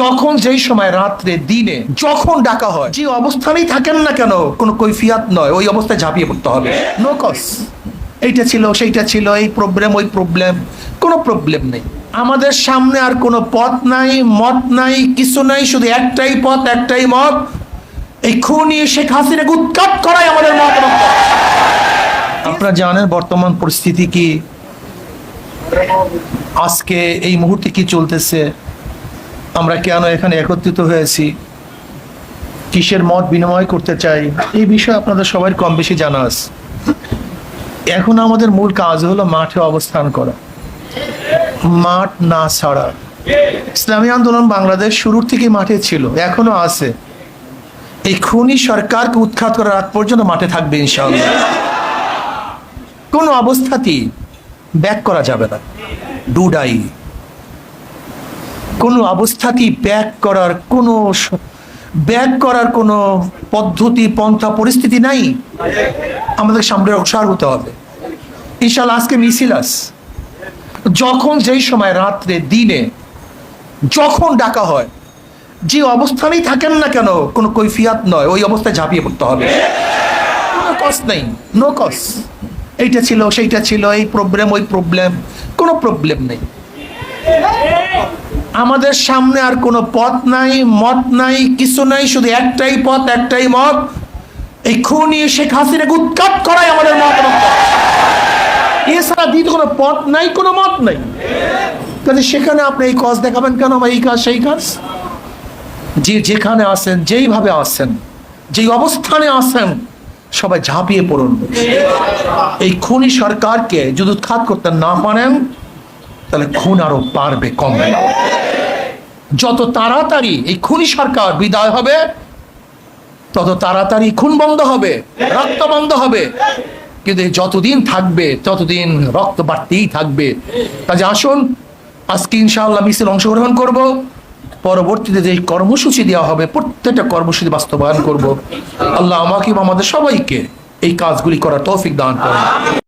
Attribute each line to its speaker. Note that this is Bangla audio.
Speaker 1: যখন যেই সময়, রাত্রে, দিনে, যখন ডাকা হয়, যে অবস্থানেই থাকেন না কেন, কোনো কৈফিয়াত নয়, ওই অবস্থায় ঝাঁপিয়ে পড়তে হবে। নো কস এইটা ছিল, সেইটা ছিল, এই প্রবলেম ওই প্রবলেম কোনো প্রবলেম নেই। আমাদের সামনে আর কোনো পথ নাই, মত নাই, কিছু নাই, শুধু একটাই পথ, একটাই মত। এই খুনি শেখ হাসিনাকে উৎখাত করাই আমাদের মত আপনারা জানেন বর্তমান পরিস্থিতি কি? আজকে এই মুহূর্তে কি চলতেছে? আমরা কেন এখানে একত্রিত হয়েছি? কিসের মত বিনিময় করতে চাই? এই বিষয়ে আপনাদের সবাই কম বেশি জানা আছে। এখন আমাদের মূল কাজ হলো মাঠে অবস্থান করা। মাঠ না ছাড়া। ইসলামী আন্দোলন বাংলাদেশ শুরুর থেকে মাঠে ছিল, এখনও আছে। এই খুনি সরকারকে উৎখাত করার আগ পর্যন্ত মাঠে থাকবে ইনশাআল্লাহ। কোনো অবস্থাতেই ব্যাক করা যাবে না। ডুডাই কোনো অবস্থাতেই ব্যাক করার কোনো ব্যাক করার কোনো পদ্ধতি, পন্থা, পরিস্থিতি নাই। আমাদের সামনে অগ্রসর হতে হবে। ইনশাল্লাহ আজকে মিছিল আস যখন যেই সময় রাত্রে, দিনে, যখন ডাকা হয়, যে অবস্থানেই থাকেন না কেন, কোনো কৈফিয়াত নয়, ওই অবস্থায় ঝাঁপিয়ে পড়তে হবে। কোনো কস নেই নো কস এইটা ছিল, সেইটা ছিল, এই প্রবলেম ওই প্রবলেম কোনো প্রবলেম নেই। আমাদের সামনে আর কোনো পথ নাই, মত নাই, কিছু নাই, শুধু একটাই পথ, একটাই মত। এই খুনি শেখ হাসিনাকে উৎখাত করাই আমাদের মত। এছাড়া দ্বিতীয় কোনো পথ নাই, কোনো মত নাই। কাজে সেখানে আপনি এই কাজ দেখাবেন কেন এই কাজ, সেই কাজ? যে যেখানে আসেন যেইভাবে আসেন যেই অবস্থানে আসেন সবাই ঝাঁপিয়ে পড়ুন। এই খুনি সরকারকে যদি উৎখাত করতে না পারেন তাহলে খুন আরও বাড়বে, কমবে। না। যত তাড়াতাড়ি এই খুনি সরকার বিদায় হবে, তত তাড়াতাড়ি খুন বন্ধ হবে, রক্ত বন্ধ হবে। কিন্তু যতদিন থাকবে, ততদিন রক্ত বাড়তেই থাকবে। কাজে আসুন, আজকে ইনশাআল্লাহ মিছিল অংশগ্রহণ করব। পরবর্তীতে যে কর্মসূচি দেওয়া হবে, প্রত্যেকটা কর্মসূচি বাস্তবায়ন করব। আল্লাহ আমাকে আমাদের সবাইকে এই কাজগুলি করার তৌফিক দান করেন।